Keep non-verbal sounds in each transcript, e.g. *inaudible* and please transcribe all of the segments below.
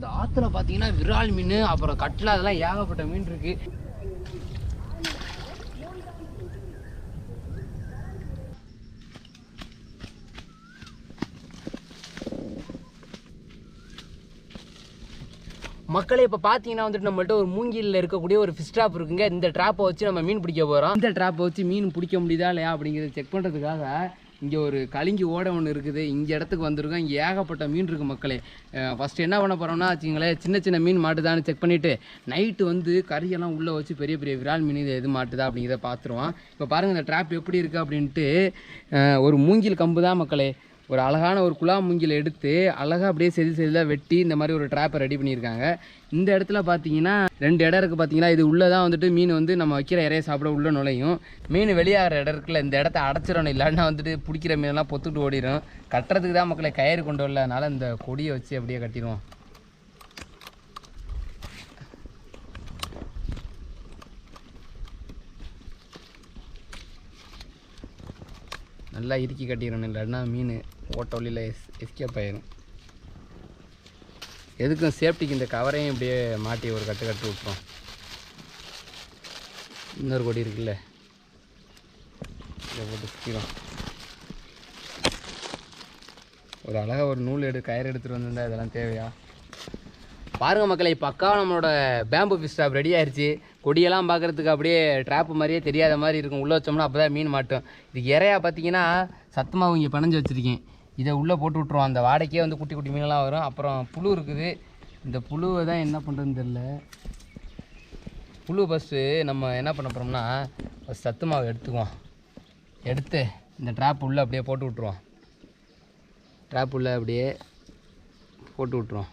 இந்த ஆற்றுல பார்த்தீங்கன்னா விரால் மீன் அப்புறம் கட்லா அதெல்லாம் ஏகப்பட்ட மீன் இருக்கு. மக்களே இப்போ பார்த்தீங்கன்னா வந்துட்டு நம்மள்ட்ட ஒரு மூங்கிலில் இருக்கக்கூடிய ஒரு ஃபிஷ் ட்ராப் இருக்குங்க. இந்த ட்ராப்பை வச்சு நம்ம மீன் பிடிக்க போகிறோம் இந்த ட்ராப்பை வச்சு மீன் பிடிக்க முடியுதா இல்லையா அப்படிங்கிறத செக் பண்ணுறதுக்காக இங்கே ஒரு கலிங்கி ஓட ஒன்று இருக்குது. இங்கே இடத்துக்கு வந்திருக்கோம். இங்கே ஏகப்பட்ட மீன் இருக்குது மக்களே. ஃபஸ்ட்டு என்ன பண்ண போகிறோம்னா வச்சுங்களேன் சின்ன சின்ன மீன் மாட்டுதான்னு செக் பண்ணிவிட்டு நைட்டு வந்து கறியெல்லாம் உள்ளே வச்சு பெரிய பெரிய விரால் மீன் இது எது மாட்டுதா அப்படிங்கிறத பார்த்துருவோம் இப்போ பாருங்கள் இந்த ட்ராப் எப்படி இருக்குது அப்படின்ட்டு ஒரு மூங்கில் கம்பு தான் மக்களே. ஒரு அழகான ஒரு குழா மூங்கில் எடுத்து அழகாக அப்படியே செதி செதிலாக வெட்டி இந்த மாதிரி ஒரு ட்ராப்பை ரெடி பண்ணியிருக்காங்க. இந்த இடத்துல பார்த்தீங்கன்னா ரெண்டு இடம் இருக்குது பார்த்தீங்கன்னா இது உள்ளே தான் வந்துட்டு மீன் வந்து நம்ம வைக்கிற இறைய சாப்பிட உள்ள நுழையும். மீன் வெளியாகிற இடம் இருக்குல்ல இந்த இடத்த அடைச்சிடணும் இல்லைன்னா வந்துட்டு பிடிக்கிற மீனெல்லாம் பொத்துட்டு ஓடிடும் கட்டுறதுக்கு தான் மக்களை கயிறு கொண்டு வரலனால இந்த கொடியை வச்சு அப்படியே கட்டிடுவோம். நல்லா இறுக்கி கட்டிடணும் இல்லைன்னா மீன் ஓட்ட வழியில் எஸ் எஸ்கேப் ஆயிடும் எதுக்கும் சேஃப்டிக்கு இந்த கவரையும் இப்படியே மாட்டி ஒரு கட்டு கட்டு விட்டுரும். இன்னொரு கொடி இருக்குல்ல. இதை போட்டு சுற்றிடும் ஒரு அழகாக ஒரு நூல் எடு கயிறு எடுத்துகிட்டு வந்திருந்தா இதெல்லாம் தேவையா? பாருங்க மக்களை இப்போ நம்மளோட பேம்பு ஃபிஷ் ஸ்டாப் ரெடி ஆயிடுச்சு கொடியெல்லாம் பார்க்குறதுக்கு அப்படியே ட்ராப்பு மாதிரியே தெரியாத மாதிரி இருக்கும். உள்ளே வச்சோம்னா அப்போ தான் மீன் மாட்டும். இதுக்கு இறையா பார்த்தீங்கன்னா சத்தமாக இங்கே பணஞ்சு வச்சுருக்கேன். இதை உள்ளே போட்டு விட்ருவோம் அந்த வாடகையே வந்து குட்டி குட்டி மீனெல்லாம் வரும். அப்புறம் புழு இருக்குது. இந்த புழுவை தான் என்ன பண்ணுறதுன்னு தெரில புழு ஃபஸ்ட்டு நம்ம என்ன பண்ண போகிறோம்னா ஃபஸ்ட் சத்து மாவு எடுத்துக்குவோம். எடுத்து இந்த ட்ராப் உள்ளே அப்படியே போட்டு விட்ருவோம் ட்ராப் உள்ளே அப்படியே போட்டு விட்ருவோம்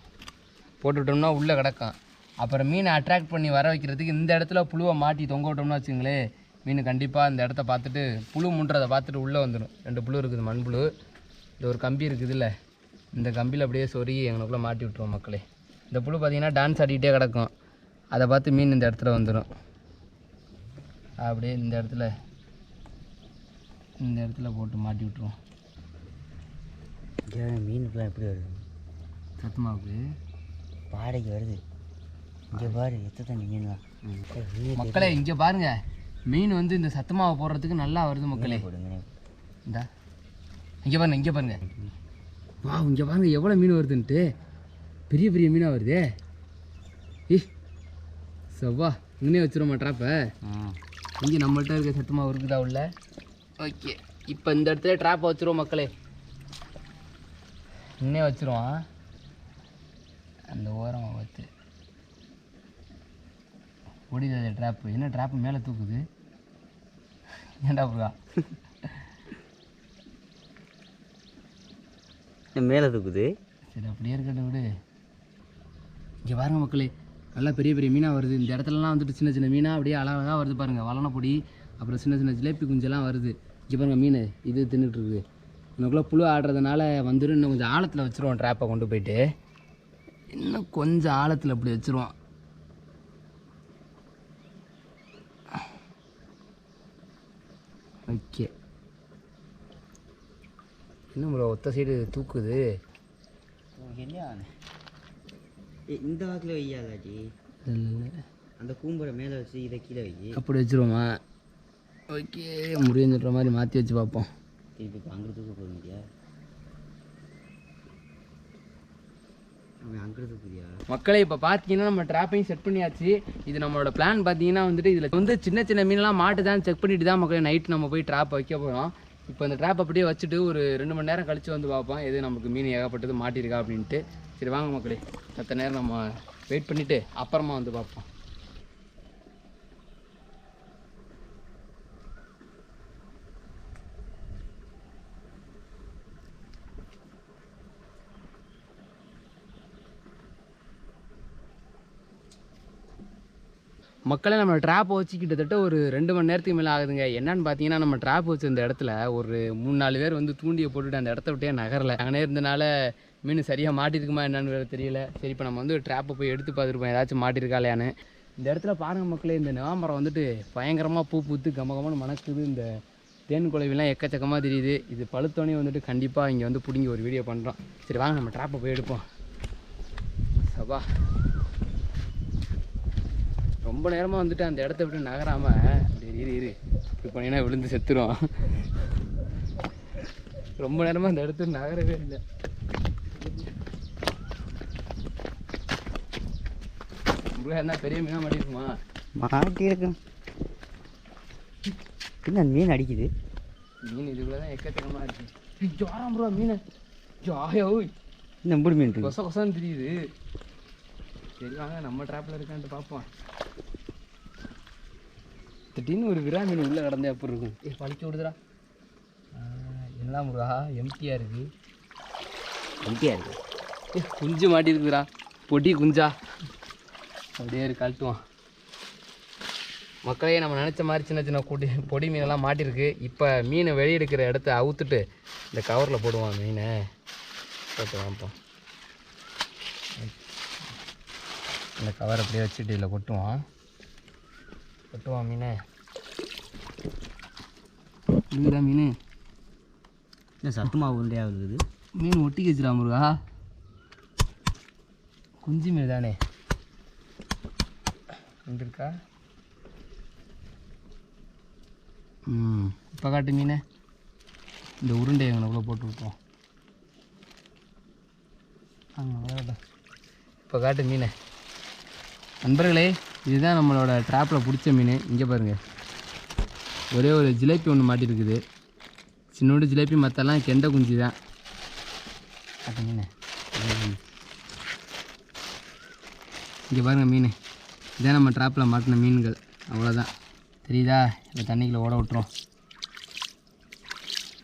போட்டு விட்டோம்னா உள்ளே கிடக்கும். அப்புறம் மீனை அட்ராக்ட் பண்ணி வர வைக்கிறதுக்கு இந்த இடத்துல புழுவை மாட்டி தொங்க விட்டோம்னா வச்சுங்களேன் மீன் கண்டிப்பாக இந்த இடத்த பார்த்துட்டு புழு முன்றதை பார்த்துட்டு உள்ளே வந்துடும். ரெண்டு புழு இருக்குது மண்புழு. இந்த ஒரு கம்பி இருக்குதுல்ல இந்த கம்பியில் அப்படியே சொருகி எங்களுக்குள்ளே மாட்டி விட்ருவோம் மக்களே. இந்த புழு பார்த்தீங்கன்னா டான்ஸ் ஆடிக்கிட்டே கிடக்கும். அதை பார்த்து மீன் இந்த இடத்துல வந்துடும் அப்படியே இந்த இடத்துல இந்த இடத்துல போட்டு மாட்டி விட்ருவோம் மீனுக்குலாம் எப்படி வருது? சத்துமாவுக்கு பாடைக்கு வருது. இங்கே பாரு எத்த தண்ணி மீன்லாம். மீன் மக்களே இங்கே பாருங்க. மீன் வந்து இந்த சத்துமாவை போடுறதுக்கு நல்லா வருது மக்களே. போடுங்க இந்தா. இங்கே பாருங்க இங்கே பாருங்க. வா இங்கே பாருங்க எவ்வளோ மீன் வருதுன்ட்டு. பெரிய பெரிய மீனாக வருதே. ஏ செவ்வா இங்கனே வச்சிருவோமா ட்ராப்பை இங்கே நம்மள்ட்ட இருக்க சத்துமாவு இருக்குதா உள்ள? ஓகே இப்போ இந்த இடத்துல ட்ராப்பை வச்சிருவோம் மக்களே. இன்னே வச்சிருவோம். அந்த ஓரமாக பார்த்து. ஓடிது ட்ராப்பு என்ன ட்ராப்பு மேலே தூக்குது? ஏன்டா புரியா மேலே தூக்குது சரி அப்படியே இருக்கட்டும் விடு. இங்கே பாருங்கள் மக்களே நல்லா பெரிய பெரிய மீனாக வருது. இந்த இடத்துலலாம் வந்துட்டு சின்ன சின்ன மீனாக அப்படியே அழகாக வருது பாருங்கள் வளன பொடி அப்புறம் சின்ன சின்ன ஜிலேபி குஞ்செல்லாம் வருது. இங்கே பாருங்கள் மீன் இது தின்னுட்டு இருக்குது. இன்னுக்குள்ளே புழு ஆடுறதுனால வந்துடும் இன்னும் கொஞ்சம் ஆழத்தில் வச்சுருவோம் ட்ராப்பை கொண்டு போயிட்டு. இன்னும் கொஞ்சம் ஆழத்தில் இப்படி வச்சுருவோம். ஓகே. என்ன ப்ரோ ஒத்த சைடு தூக்குது. இந்த வாக்கில் வையாதாட்டி இல்லை அந்த கூம்பரை மேலே வச்சு இதை கீழே வை. அப்படி வச்சுருவோமா? ஓகே சொல்கிற மாதிரி மாற்றி வச்சு பார்ப்போம். திருப்பி அங்கே தூக்க போக முடியா மக்களே இப்போ பார்த்தீங்கன்னா நம்ம ட்ராப்பையும் செட் பண்ணியாச்சு. இது நம்மளோட பிளான் பார்த்தீங்கன்னா வந்துட்டு இதில் வந்து சின்ன சின்ன மீன்லாம் மாட்டுதான் செக் பண்ணிட்டு தான் மக்களே நைட் நம்ம போய் ட்ராப் வைக்க போகிறோம் இப்போ இந்த ட்ராப் அப்படியே வச்சுட்டு ஒரு ரெண்டு மணி நேரம் கழித்து வந்து பார்ப்போம். எது நமக்கு மீன் ஏகப்பட்டது மாட்டியிருக்கா அப்படின்ட்டு. சரி வாங்க மக்களே அத்தனை நேரம் நம்ம வெயிட் பண்ணிவிட்டு அப்புறமா வந்து பார்ப்போம். மக்களை நம்ம ட்ராப் வச்சு கிட்டத்தட்ட ஒரு ரெண்டு மணி நேரத்துக்கு மேலே ஆகுதுங்க. என்னன்னு பார்த்தீங்கன்னா நம்ம ட்ராப் வச்சிருந்த இடத்துல ஒரு மூணு நாலு பேர் வந்து தூண்டியை போட்டுட்டு அந்த இடத்த விட்டே நகரலை. அங்கே இருந்தனால மீன் சரியாக மாட்டிருக்குமா என்னன்னு வேறு தெரியல. சரி இப்போ நம்ம வந்து ட்ராப்பை போய் எடுத்து பார்த்துருப்போம் ஏதாச்சும் மாட்டிருக்காளையான்னு இந்த இடத்துல பாருங்கள் மக்களே இந்த நவாமரம் வந்துட்டு பயங்கரமாக பூ பூத்து கம மணக்குது. இந்த தேன் குழவிலாம் எக்கச்சக்கமாக தெரியுது. இது பழுத்தோனே வந்துட்டு கண்டிப்பாக இங்கே வந்து பிடுங்கி ஒரு வீடியோ பண்ணுறோம் சரி வாங்க நம்ம ட்ராப்பை போய் எடுப்போம். சபா. ரொம்ப நேரமாக வந்துட்டு அந்த இடத்த விட்டு நகராம சரி இரு இரு. இப்படி பண்ணினா விழுந்து செத்துரும் ரொம்ப நேரமாக அந்த இடத்துல நகரவே இல்லை. உங்களுக்கு என்ன பெரிய மீனாக மாட்டிருக்குமா மாட்டியிருக்கும் என்ன மீன் அடிக்குது? மீன் இதுக்குள்ள தான் எக்கச்சக்கமாக இருக்கு ஜாரம் மீன். ஜாயா. எப்படி மீன் கொச கொசன்னு தெரியுது. சரி வாங்க நம்ம ட்ராப்பில் இருக்கான்ட்டு பார்ப்போம் திடீர்னு ஒரு விரா மீன் உள்ளே கிடந்தே அப்படி இருக்கும்? ஏ பழிச்சு விடுதுடா. என்ன முருகா? எம்டியாக இருக்கு. எம்டியா இருக்கு. ஏ குஞ்சு மாட்டிருக்குதுடா. பொடி குஞ்சா. அப்படியே கழட்டுவான் மக்களே நம்ம நினச்ச மாதிரி சின்ன சின்ன பொடி பொடி மீனெல்லாம் மாட்டிருக்கு. இப்போ மீனை வெளியெடுக்கிற இடத்த அவுத்துட்டு இந்த கவரில் போடுவான் மீனை. போட்டு வாப்போம் இந்த கவர் அப்படியே வச்சுட்டு இதில் கொட்டுவான். கொட்டுவான் மீனை. இதுடா மீன்? என்ன சத்துமா உருண்டையாக இருக்குது? மீன் ஒட்டிக்க வச்சுடா முருகா. குஞ்சு மீன் தானே. ம். இப்போ காட்டு மீனை. இந்த உருண்டை எங்கனக்குள்ளே போட்டு விட்டோம் இப்போ காட்டு மீனை. நண்பர்களே இதுதான் நம்மளோட ட்ராப்பில் பிடிச்ச மீன். இங்கே பாருங்கள் ஒரே ஒரு ஜிலேபி ஒன்று மாட்டிருக்குது. சின்னோண்டு ஜிலேபி மற்றெல்லாம் கெண்டை குஞ்சு தான். காட்டு மீன் இங்கே பாருங்கள் மீன். இதான் நம்ம ட்ராப்பில் மாட்டின மீன்கள். அவ்வளோதான் தெரியுதா? இந்த தண்ணிக்குள்ளே ஓட விட்டுரும்.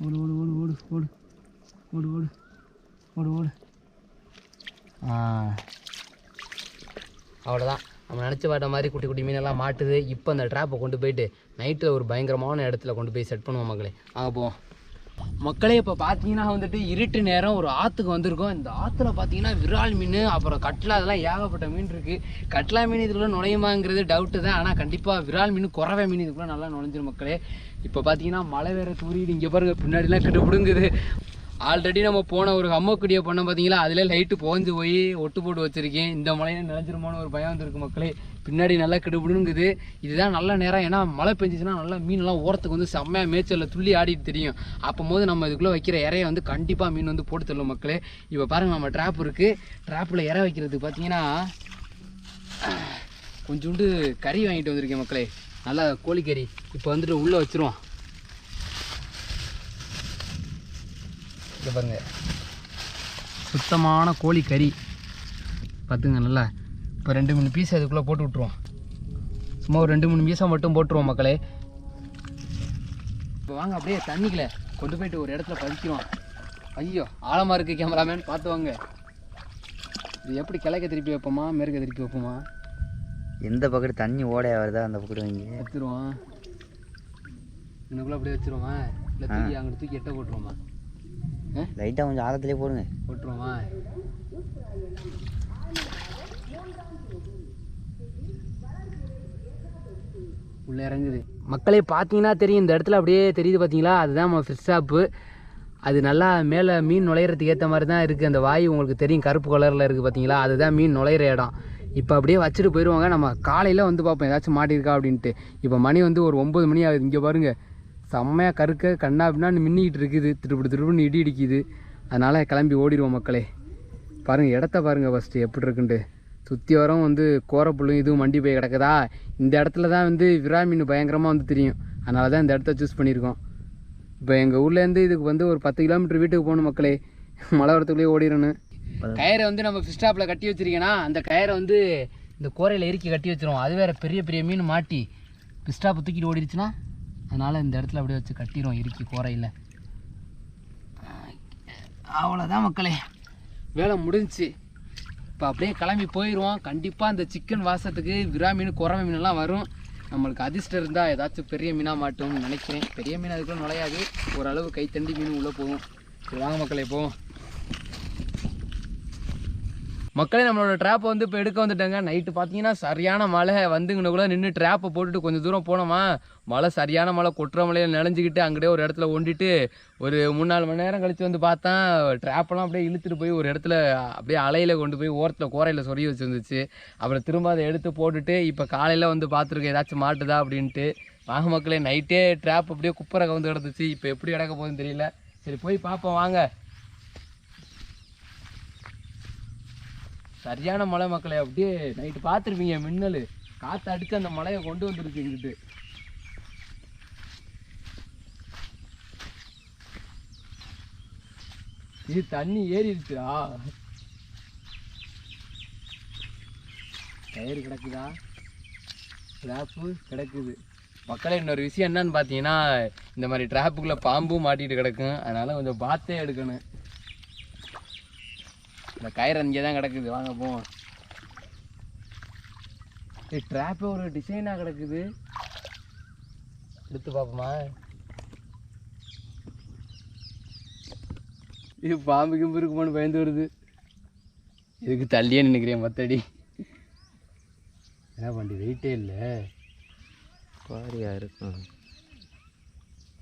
ஓடு ஓடு ஓடு ஓடு ஓடு. ஓடு ஓடு. ஓடு ஓடு. ஆ. அவ்வளோதான் நம்ம நினச்சி பார்த்த மாதிரி குட்டி குட்டி மீனெல்லாம் மாட்டுது. இப்போ அந்த ட்ராப்பை கொண்டு போயிட்டு நைட்டில் ஒரு பயங்கரமான இடத்துல கொண்டு போய் செட் பண்ணுவோம் மக்களே. வாங்க போவோம் மக்களே இப்போ பார்த்தீங்கன்னா வந்துட்டு இருட்டு நேரம் ஒரு ஆற்றுக்கு வந்திருக்கோம். இந்த ஆற்றுல பார்த்தீங்கன்னா விரால் மீன் அப்புறம் கட்லா அதெல்லாம் ஏகப்பட்ட மீன் இருக்குது கட்லா மீன் இதுக்குள்ளே நுழையுமாங்கிறது டவுட்டு தான். ஆனால் கண்டிப்பாக விரால் மீன் குறவை மீன் இதுக்குள்ளே நல்லா நுழைஞ்சிரும் மக்களே. இப்போ பார்த்தீங்கன்னா மழை வேற தூரிடு இங்கே பாருங்க பின்னாடிலாம் கிட்ட பிடுங்குது ஆல்ரெடி நம்ம போன ஒரு அம்மக்குடியை பண்ண பார்த்தீங்களா அதில் லைட்டு போஞ்சு போய் ஒட்டு போட்டு வச்சுருக்கேன். இந்த மழையில நினைஞ்சிருமோன்னு ஒரு பயம் வந்துருக்கு மக்களே. பின்னாடி நல்லா கிடுபிடுங்குது. இதுதான் நல்ல நேரம். ஏன்னா மழை பெஞ்சிச்சுன்னா நல்லா மீன்லாம் ஓரத்துக்கு வந்து செம்மையாக மேய்ச்சலில் துள்ளி ஆடிட்டு தெரியும். அப்போ போது நம்ம இதுக்குள்ளே வைக்கிற இறையை வந்து கண்டிப்பாக மீன் வந்து போட்டு தள்ளும் மக்களே. இப்போ பாருங்கள் நம்ம ட்ராப் இருக்குது ட்ராப்பில் இறை வைக்கிறதுக்கு பார்த்தீங்கன்னா கொஞ்சோண்டு கறி வாங்கிட்டு வந்திருக்கேன் மக்களே. நல்லா கோழிக்கறி. இப்போ வந்துட்டு உள்ளே வச்சிருவோம். இங்க பாருங்க. சுத்தமான கோழி கறி. பார்த்துங்க நல்லா இப்போ ரெண்டு மூணு பீஸ் அதுக்குள்ளே போட்டு விட்ருவோம் சும்மா ஒரு ரெண்டு மூணு பீஸாக மட்டும் போட்டுருவோம் மக்களே. இப்போ வாங்க அப்படியே தண்ணிக்குள்ள கொண்டு போயிட்டு ஒரு இடத்துல பதிக்கிறோம். ஐயோ ஆழமாக இருக்குது கேமராமேன் பார்த்து வாங்க. இது எப்படி கிழக்க திருப்பி வைப்போமா மேற்க திருப்பி வைப்போமா? எந்த பக்கத்து தண்ணி ஓடையா வருதா அந்த பக்கத்து வைங்க. எடுத்துருவோம். இன்னுக்குள்ளே அப்படியே வச்சிருவோமா? இல்லை தூக்கி அங்கிட்டு தூக்கி எட்ட போட்டுருவோமா? லைட்டாக கொஞ்சம் ஆழத்துலேயே போடுங்க. போட்டுருவோமா? உள்ளே இறங்குது. மக்களே பார்த்தீங்கன்னா தெரியும். இந்த இடத்துல அப்படியே தெரியுது பார்த்தீங்களா? அதுதான் நம்ம ஃபிஷ் ஷாப்பு அது நல்லா மேலே மீன் நுழையிறதுக்கு ஏற்ற மாதிரி தான் இருக்குது அந்த வாய் உங்களுக்கு தெரியும். கருப்பு கலரில் இருக்குது பார்த்தீங்களா? அதுதான் மீன் நுழையிற இடம். இப்போ அப்படியே வச்சுட்டு போயிடுவாங்க நம்ம காலையில் வந்து பார்ப்போம். ஏதாச்சும் மாட்டியிருக்கா அப்படின்ட்டு. இப்போ மணி வந்து ஒரு ஒம்பது மணி ஆகுது. இங்கே பாருங்கள் செம்மையாக கருக்க கண்ணா பின்னான்னு மின்னிக்கிட்டு இருக்குது. திருப்பி திருப்பின்னு இடி இடிக்குது. அதனால் கிளம்பி ஓடிடுவோம் மக்களே. பாருங்கள் இடத்த பாருங்கள் ஃபஸ்ட்டு எப்படி இருக்குன்ட்டு. சுற்றி வரம் வந்து கோரப்புள்ளும் இதுவும் மண்டி போய் கிடக்குதா? இந்த இடத்துல தான் வந்து விரா மீன் பயங்கரமாக வந்து தெரியும். அதனால தான் இந்த இடத்த சூஸ் பண்ணியிருக்கோம். இப்போ எங்கள் ஊர்லேருந்து இதுக்கு வந்து ஒரு பத்து கிலோமீட்டர் வீட்டுக்கு போகணும் மக்களே. மழை வரத்துக்குள்ளேயே ஓடிடணும். கயிறை வந்து நம்ம ஃபிஷ் ஸ்டாப்பில் கட்டி வச்சிருக்கேன்னா அந்த கயிறை வந்து இந்த கோரையில் இறுக்கி கட்டி வச்சிருவோம். அது வேறு பெரிய பெரிய மீன் மாட்டி. ஃபிஷ் ஸ்டாப்பை தூக்கிட்டு ஓடிடுச்சுன்னா? அதனால் இந்த இடத்துல அப்படியே வச்சு கட்டிடுவோம் இறுக்கி கோரையில். அவ்வளோதான் மக்களே. வேலை முடிஞ்சிச்சு. இப்போ அப்படியே கிளம்பி போயிடுவோம் கண்டிப்பாக அந்த சிக்கன் வாசத்துக்கு விரா மீன் குறவை மீனெல்லாம் வரும். நம்மளுக்கு அதிர்ஷ்டம் இருந்தால் ஏதாச்சும் பெரிய மீனாக மாட்டோம்னு நினைக்கிறேன். பெரிய மீன் அதுக்குள்ளே நுழையாது. ஓரளவு கைத்தண்டி மீன் உள்ளே போகும். சரி வாங்க மக்களே போவோம். மக்களே நம்மளோட ட்ராப்பை வந்து இப்போ எடுக்க வந்துட்டாங்க. நைட்டு பார்த்தீங்கன்னா சரியான மழை. வந்துங்கன்னு நின்று ட்ராப்பை போட்டுட்டு கொஞ்சம் தூரம் போனோமா? மழை சரியான மழை கொட்டுற மழையில் நினைஞ்சிக்கிட்டு அங்கேயே ஒரு இடத்துல ஒண்டிட்டு ஒரு மூணு நாலு மணி நேரம் கழித்து வந்து பார்த்தா ட்ராப்பெல்லாம் அப்படியே இழுத்துட்டு போய் ஒரு இடத்துல அப்படியே அலையில் கொண்டு போய் ஓரத்தில் கோரையில் சொறி வச்சுருந்துச்சு. அப்புறம் திரும்ப அதை எடுத்து போட்டுட்டு இப்போ காலையில் வந்து பார்த்துருக்கேன் ஏதாச்சும் மாட்டுதா அப்படின்ட்டு. வாங்க மக்களே நைட்டே ட்ராப் அப்படியே குப்பரை கவுந்து கிடந்துச்சு. இப்போ எப்படி கிடக்க போகுதுன்னு தெரியல. சரி போய் பார்ப்போம். வாங்க. சரியான மலை மக்களை அப்படியே நைட்டு பார்த்துருப்பீங்க மின்னல். காற்று அடித்து அந்த மலையை கொண்டு வந்துருச்சு இங்கிட்டு இது தண்ணி ஏறிடுச்சா கயிறு கிடக்குதா? ட்ராப்பு கிடக்குது. மக்களே இன்னொரு விஷயம் என்னன்னு பார்த்தீங்கன்னா இந்த மாதிரி ட்ராப்புக்குள்ளே பாம்பும் மாட்டிகிட்டு கிடக்கும். அதனால் கொஞ்சம் பார்த்தே எடுக்கணும். இந்த கயிறு அங்கே தான் கிடக்குது. வாங்க போவோம். ட்ராப்பே ஒரு டிசைனாக கிடக்குது. எடுத்து பார்ப்போமா? இது பாம்பு கிம்பு இருக்குமான்னு பயந்து வருது. இதுக்கு தள்ளியே நினைக்கிறேன் மத்தடி. என்ன பண்ணி வெயிட்டே இல்லை. பாரியா இருக்கும்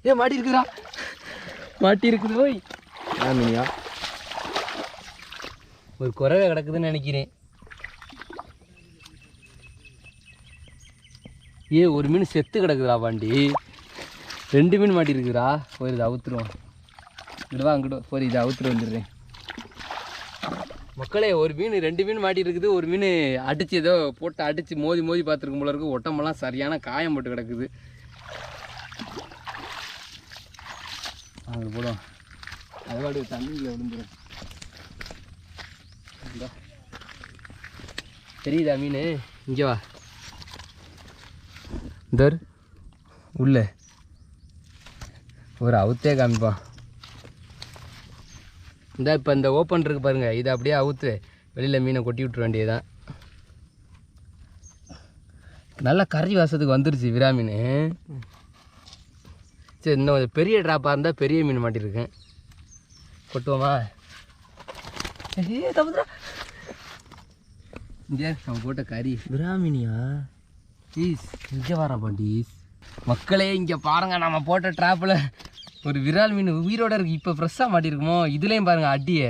ஏ மாட்டி இருக்குதா மாட்டி இருக்குது ஓய். ஆமினியா ஒரு குறவை கிடக்குதுன்னு நினைக்கிறேன். ஏ ஒரு மீன் செத்து கிடக்குதுடா பாண்டி. ரெண்டு மீன் மாட்டிருக்குறா போய் இதை இது அவுத்துருவோம். இங்கிட்டு போய் அங்கிட்டு ஒரு இது அவுத்துட்டு வந்துடுறேன். மக்களே ஒரு மீன் ரெண்டு மீன் மாட்டி இருக்குது. ஒரு மீன் அடித்து ஏதோ போட்டு அடிச்சு மோதி மோதி பார்த்துருக்கும் போல இருக்கு. ஒட்டமெல்லாம் சரியான காயம் போட்டு கிடக்குது. அது போடும் அது பாட்டு தண்ணியில் விழுந்துடும் தெரியுதா மீன்? இங்கே வா. தர் உள்ள. ஒரு அவுத்தே காமிப்பான் இந்த இப்போ இந்த ஓப்பன் இருக்கு பாருங்க. இதை அப்படியே அவுத்து வெளியில் மீனை கொட்டி விட்டுற வேண்டியதுதான். நல்லா கறி வாசத்துக்கு வந்துருச்சு விரா மீன். சரி இன்னும் கொஞ்சம் பெரிய ட்ராப்பாக இருந்தால் பெரிய மீன் மாட்டியிருக்கேன் கொட்டுவோமா? ஏ தப்புதுடா இங்கே அவன் போட்ட கறி. பிராமினியா? ப்ளீஸ் இங்கே வர பாண்டீஸ் மக்களே இங்கே பாருங்க நம்ம போட்ட ட்ராப்பில் ஒரு விரால் மீன் உயிரோட இருக்கு. இப்போ ஃப்ரெஷ்ஷாக மாட்டிருக்குமோ? இதுலேயும் பாருங்க அடியை.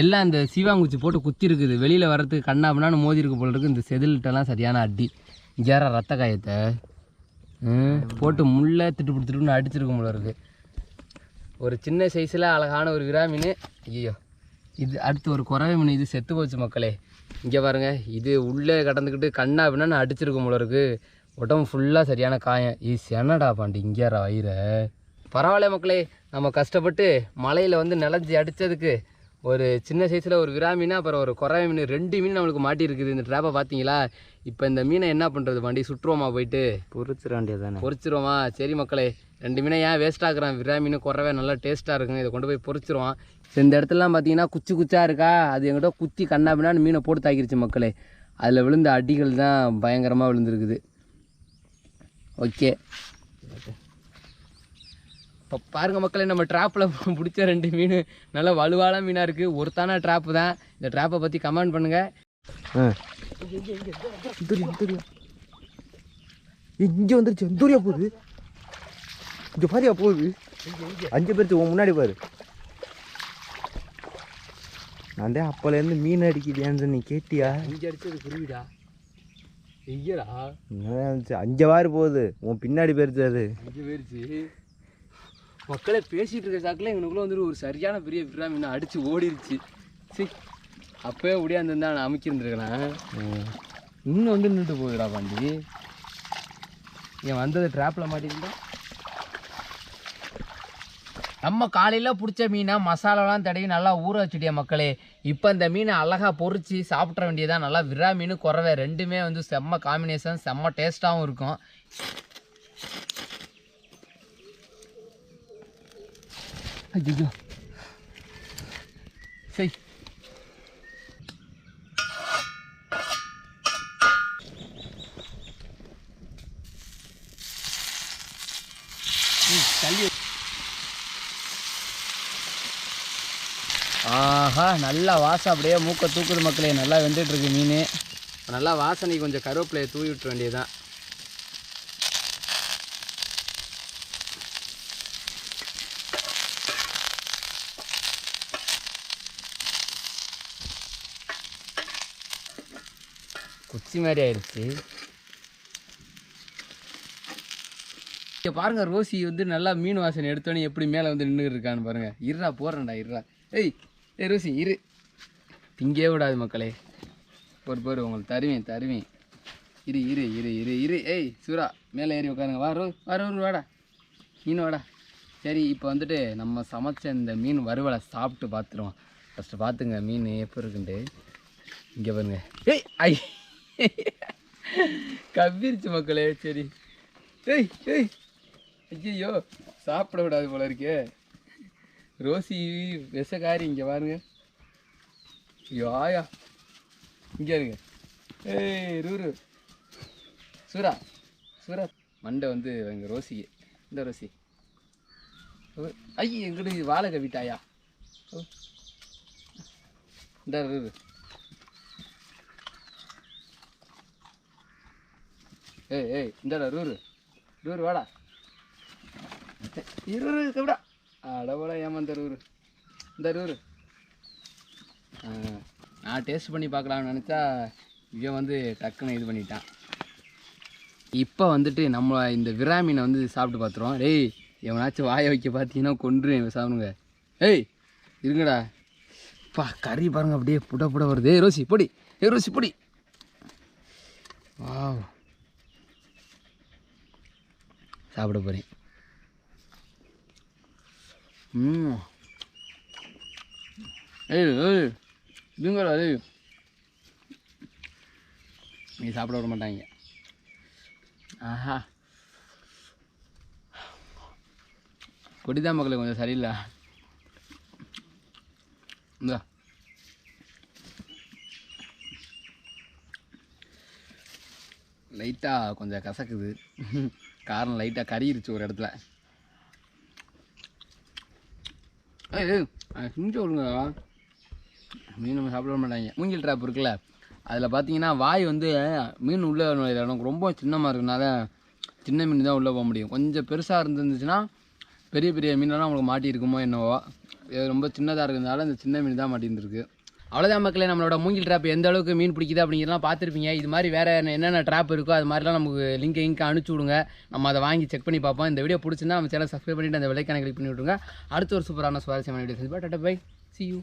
எல்லாம் இந்த சீவாங்குச்சி போட்டு குத்தி இருக்குது வெளியில் வர்றதுக்கு கண்ணாபின்னான்னு மோதி இருக்கு போல இருக்கு. இந்த செதில்கிட்டலாம் சரியான அடி. இங்கே ரத்த காயத்தை? போட்டு முள்ளை திட்டு பிடிச்சிட்டுன்னு அடிச்சிருக்கும் போல இருக்கு. ஒரு சின்ன சைஸில் அழகான ஒரு விரா மீன். ஐயோ இது அடுத்து ஒரு குறவை மீன் இது செத்து போச்சு மக்களே. இங்கே பாருங்க இது உள்ளே கடந்துக்கிட்டு கண்ணா அப்படின்னா அடிச்சிருக்கும் போல இருக்கு. உடம்பு ஃபுல்லாக சரியான காயம். இது சென்னடா பாண்டி இங்கேறா வயிற? பரவாயில்ல மக்களே நம்ம கஷ்டப்பட்டு மலையில் வந்து நிலஞ்சி அடித்ததுக்கு ஒரு சின்ன சைஸில் ஒரு விரா மீன் அப்புறம் ஒரு குறவை மீன் ரெண்டு மீன் நம்மளுக்கு மாட்டியிருக்குது. இந்த ட்ராப்பை பார்த்தீங்களா இப்போ இந்த மீனை என்ன பண்ணுறது பாண்டி? சுற்றுவோமா போயிட்டு? பொறிச்சிட வேண்டியது தானே பொரிச்சிருவோமா சரி மக்களே ரெண்டு மீனை ஏன் வேஸ்ட் ஆக்குறான்? விரா மீன் குறவே நல்லா டேஸ்ட்டாக இருக்கும். இதை கொண்டு போய் பொரிச்சிருவான் சரி இந்த இடத்துலலாம் பார்த்தீங்கன்னா குச்சி குச்சாக இருக்கா? அது எங்கிட்ட குத்தி கண்ணா பின்னான்னு மீனை போட்டு தாக்கிருச்சு மக்களே. அதில் விழுந்த அடிகள் தான் பயங்கரமாக விழுந்துருக்குது. ஓகே. இப்போ பாருங்கள் மக்களே நம்ம ட்ராப்பில் பிடிச்ச ரெண்டு மீன். நல்லா வலுவான மீனாக இருக்குது ஒருத்தான ட்ராப்பு தான். இந்த ட்ராப்பை பற்றி கமெண்ட் பண்ணுங்கள் இங்கே வந்துருச்சு. போகுது. இங்கே பாரியா போகுது. அஞ்சு பேருக்கு முன்னாடி பாரு. நான் தான் அப்போலேருந்து மீன் அடிக்குதேன்னு நீ கேட்டியா? இங்கே அடிச்சது குருவிடா. இருந்துச்சு? அஞ்சு வாரு போகுது. உன் பின்னாடி போயிருச்சு அது. அஞ்சு போயிருச்சு. மக்களே பேசிட்டு இருக்க சாக்கில் எங்களுக்குள்ள வந்துட்டு ஒரு சரியான பெரிய விரா மீன் அடிச்சு ஓடிருச்சு. சரி அப்பவே ஓடியாந்துருந்தா நான் அமைக்கிருந்துருக்கலாம் இன்னும் வந்து நின்றுட்டு போகுதுடா பாண்டி. என் வந்தது ட்ராப்பில் மாட்டிருந்தா நம்ம காலையில் பிடிச்ச மீனை மசாலாலாம் தடவி நல்லா ஊற வச்சுட்டிய மக்களே. இப்போ இந்த மீனை அழகாக பொறிச்சு சாப்பிட்ற வேண்டியதான் நல்லா விரா மீன் குறவை ரெண்டுமே வந்து செம்ம காம்பினேஷன் செம்ம டேஸ்ட்டாகவும் இருக்கும். ஐயோ சரி ம், தள்ளி வை. ஆஹா நல்லா வாசம் அப்படியே மூக்க தூக்குது மக்களே. நல்லா வெந்துட்டுருக்கு மீன். நல்லா வாசனை கொஞ்சம் கருவேப்பிலையை தூவி விட்டுற வேண்டியதுதான். குச்சி மாதிரி ஆயிடுச்சு. இங்கே பாருங்க ரோசி வந்து நல்லா மீன் வாசனை எடுத்தோன்னே எப்படி மேலே வந்து நின்று இருக்கான்னு பாருங்க. இருடா போறேன்டா இருடா. ஏய் ருசி இரு திங்கே விடாது மக்களே. ஒரு பேர் உங்களுக்கு தருவேன் தருவேன் இரு இரு இரு இரு இரு. ஏய் சூரா மேலே ஏறி உட்காருங்க. வா ரோ வா ரோ வாடா. மீன் வாடா. சரி இப்போ வந்துட்டு நம்ம சமைச்ச இந்த மீன் வறுவலை சாப்பிட்டு பார்த்துருவோம். ஃபஸ்ட்டு பார்த்துங்க மீன் எப்போ இருக்குன்ட்டு. இங்கே பாருங்க. ஏய் ஐ. கவ்விருச்சு மக்களே சரி. ஏய் ஏய். ஐயோ சாப்பிட விடாது போல இருக்கே. ரோசி விஷக்காரி இங்கே பாருங்க. யாயா இங்கே இருங்க. ஏய் ரூரு. சூரா சூரா. மண்டை வந்து எங்க ரோசிக்கு இந்த ரோசி. ஓ, ஐய எங்கிட்ட வாழை கவிட்டாயா? ஓ. இந்த ரூரு. ஏய் ஏய் இந்தடா ரூரு. ரூரு வாடா. இருரு கவிடா அடவோட ஏமாந்த ரூரு? இந்த ரூரு? நான் டேஸ்ட் பண்ணி பார்க்கலாம்னு நினச்சா இவன் வந்து டக்குன்னு இது பண்ணிட்டான். இப்போ வந்துட்டு நம்ம இந்த விராமீனை வந்து சாப்பிட்டு பார்த்துருவோம். டேய் எவனாச்சும் வாயை வைக்க பார்த்தீங்கன்னா கொன்று சாப்பிடுங்க. ஏய் இருங்கடா. பா கறி பாருங்க அப்படியே புட புட வருது. ஏ ரோசி பொடி. ஏ ரோசி பொடி. வாவ். சாப்பிட போகிறேன் ம் ஏய் ஏய் இதுங்கடா ஏய் நீ சாப்பிட விட மாட்டாங்க ஆஹா கொடிதான் மக்களுக்கு கொஞ்சம் சரியில்லை இந்தா லைட்டாக கொஞ்சம் கசக்குது. *laughs* காரணம் லைட்டாக கறியிருச்சு ஒரு இடத்துல. ஏய் ஏய், செஞ்சு விடுங்க. மீன் நம்ம சாப்பிட மாட்டாங்க. மூங்கில் ட்ராப் இருக்குல்ல அதில் பார்த்தீங்கன்னா வாய் வந்து மீன் உள்ளே நுழையிற இடம் ரொம்ப சின்னமாக இருக்கனால சின்ன மீன் தான் உள்ளே போக முடியும். கொஞ்சம் பெருசாக இருந்துச்சுன்னா பெரிய பெரிய மீனெல்லாம் உங்களுக்கு மாட்டியிருக்குமோ என்னவோ. ரொம்ப சின்னதாக இருக்கிறதுனால இந்த சின்ன மீன் தான் மாட்டியிருந்துருக்கு அவ்வளோதான் மக்களே நம்மளோட மூங்கில் ட்ராப் எந்த அளவுக்கு மீன் பிடிக்குது அப்படிங்கிறலாம் பார்த்துருப்பீங்க. இது மாதிரி வேறு என்னென்ன ட்ராப் இருக்கோ அது மாதிரிலாம் நமக்கு லிங்க் லிங்க் அனுப்பிச்சி விடுங்க. நம்ம அதை வாங்கி செக் பண்ணி பார்ப்போம். இந்த வீடியோ பிடிச்சிருந்தா நம்ம சேனல் சப்ஸ்கிரைப் பண்ணிட்டு அந்த விலைக்கான கிளிக் பண்ணி விட்டுருங்க. அடுத்த ஒரு சூப்பரான சுவாரஸ்யமான வீடியோ பை சி யூ